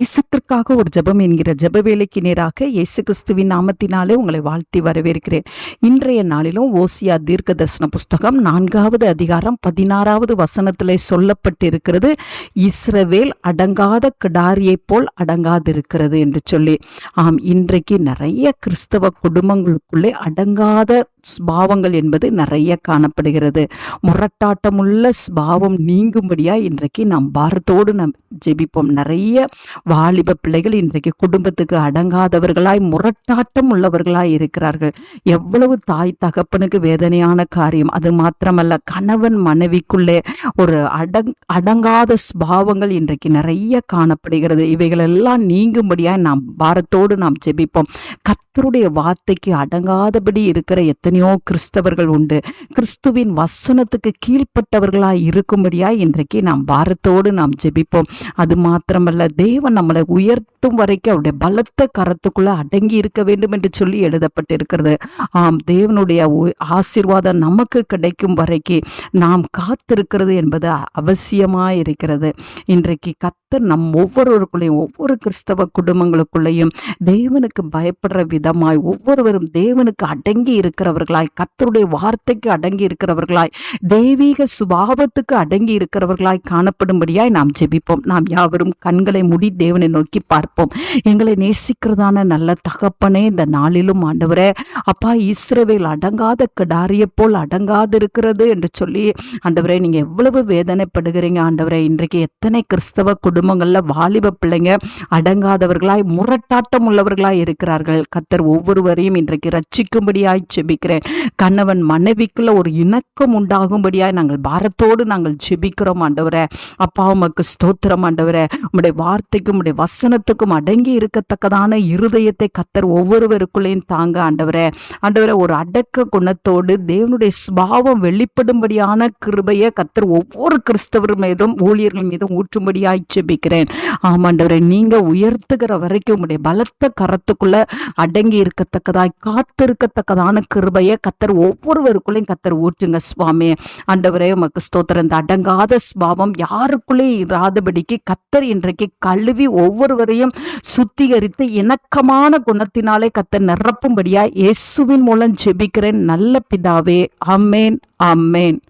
இசத்திற்காக ஒரு ஜெபம் என்கிற ஜப வேலைக்கு நேராக இயேசு கிறிஸ்துவின் நாமத்தினாலே உங்களை வாழ்த்தி வரவேற்கிறேன். இன்றைய நாளிலும் ஓசியா தீர்க்க தரிசன புஸ்தகம் நான்காவது அதிகாரம் பதினாறாவது வசனத்திலே சொல்லப்பட்டிருக்கிறது இஸ்ரவேல் அடங்காத கிடாரியைப் போல் அடங்காதிருக்கிறது என்று சொல்லி. ஆம் இன்றைக்கு நிறைய கிறிஸ்தவ குடும்பங்களுக்குள்ளே அடங்காத ஸ்பாவங்கள் என்பது நிறைய காணப்படுகிறது. முரட்டாட்டமுள்ள ஸ்பாவம் நீங்கும்படியா இன்றைக்கு நாம் பாரத்தோடு நாம் ஜெபிப்போம். நிறைய வாலிப பிள்ளைகள் இன்றைக்கு குடும்பத்துக்கு அடங்காதவர்களாய் முரட்டாட்டம் உள்ளவர்களாய் இருக்கிறார்கள். எவ்வளவு தாய் தகப்பனுக்கு வேதனையான காரியம். அது மாத்திரமல்ல கணவன் மனைவிக்குள்ளே ஒரு அடங் அடங்காத ஸ்பாவங்கள் இன்றைக்கு நிறைய காணப்படுகிறது. இவைகளெல்லாம் நீங்கும்படியாய் நாம் பாரத்தோடு நாம் ஜெபிப்போம். கத் கர்த்தருடைய வார்த்தைக்கு அடங்காதபடி இருக்கிற எத்தனையோ கிறிஸ்தவர்கள் உண்டு. கிறிஸ்துவின் வசனத்துக்கு கீழ்ப்பட்டவர்களாய் இருக்கும்படியாய் இன்றைக்கு நாம் பாரத்தோடு நாம் ஜெபிப்போம். அது மாத்திரமல்ல தேவன் நம்மளை உயர்த்தும் வரைக்கும் அவருடைய பலத்த கரத்துக்குள்ள அடங்கி இருக்க வேண்டும் என்று சொல்லி எழுதப்பட்டிருக்கிறது. ஆம் தேவனுடைய உ- ஆசீர்வாதம் நமக்கு கிடைக்கும் வரைக்கும் நாம் காத்திருக்கிறது என்பது அவசியமாய் இருக்கிறது இன்றைக்கு கத் கர்த்தர் நம் ஒவ்வொருவருக்குள்ளேயும் ஒவ்வொரு கிறிஸ்தவ குடும்பங்களுக்குள்ளேயும் தேவனுக்கு பயப்படுற விதமாய் ஒவ்வொருவரும் தேவனுக்கு அடங்கி இருக்கிறவர்களாய் கத்தருடைய வார்த்தைக்கு அடங்கி இருக்கிறவர்களாய் தெய்வீக சுபாவத்துக்கு அடங்கி இருக்கிறவர்களாய் காணப்படும்படியாய் நாம் ஜெபிப்போம். நாம் யாவரும் கண்களை முடி தேவனை நோக்கி பார்ப்போம். எங்களை நேசிக்கிறதான நல்ல தகப்பனே இந்த நாளிலும் ஆண்டவரே அப்பா இஸ்ரவேல் அடங்காத கிடாரிய போல் அடங்காது இருக்கிறது என்று சொல்லி ஆண்டவரே நீங்க எவ்வளவு வேதனைப்படுகிறீங்க ஆண்டவரே இன்றைக்கு எத்தனை கிறிஸ்தவ குடும்பங்களில் வாலிப பிள்ளைங்க அடங்காதவர்களாய் முரட்டாட்டம் உள்ளவர்களாய் இருக்கிறார்கள். கத்தர் ஒவ்வொருவரையும் இன்றைக்கு ரட்சிக்கும்படியாய் ஜெபிக்கிறேன். கணவன் மனைவிக்குள்ள ஒரு இணக்கம் உண்டாகும்படியாய் நாங்கள் பாரத்தோடு நாங்கள் ஜெபிக்கிறோம் ஆண்டவரே. அப்பா உமக்கு ஸ்தோத்திரம் ஆண்டவரே. உம்முடைய வார்த்தைக்கும் உடைய வசனத்துக்கும் அடங்கி இருக்கத்தக்கதான இருதயத்தை கத்தர் ஒவ்வொருவருக்குள்ளேயும் தாங்க ஆண்டவரே. ஆண்டவரே ஒரு அடக்க குணத்தோடு தேவனுடைய சுபாவம் வெளிப்படும்படியான கிருபையை கத்தர் ஒவ்வொரு கிறிஸ்தவர் மீதும் ஊழியர்கள் மீதும் ஊற்றும்படியாய் ஜெபிக்கிறேன் ஆமாண்டவரே நீங்க உயர்த்துகிற வரைக்கும் உடைய பலத்த கரத்துக்குள்ள அடங்கி இருக்கத்தக்கதாய் காத்திருக்கத்தக்கதான கிருபையை கத்தர் ஒவ்வொருவருக்குள்ளேயும் கத்தர் ஊற்றுங்க சுவாமி. ஆண்டவரே உமக்கு ஸ்தோத்திரம். இந்த அடங்காத ஸ்பாவம் யாருக்குள்ளே இராதபடிக்கு கத்தர் இன்றைக்கு கழுவி ஒவ்வொருவரையும் சுத்திகரித்து இணக்கமான குணத்தினாலே கத்தர் நிரப்பும்படியா இயேசுவின் மூலம் ஜெபிக்கிறேன். நல்ல பிதாவே அம்மேன் அம்மேன்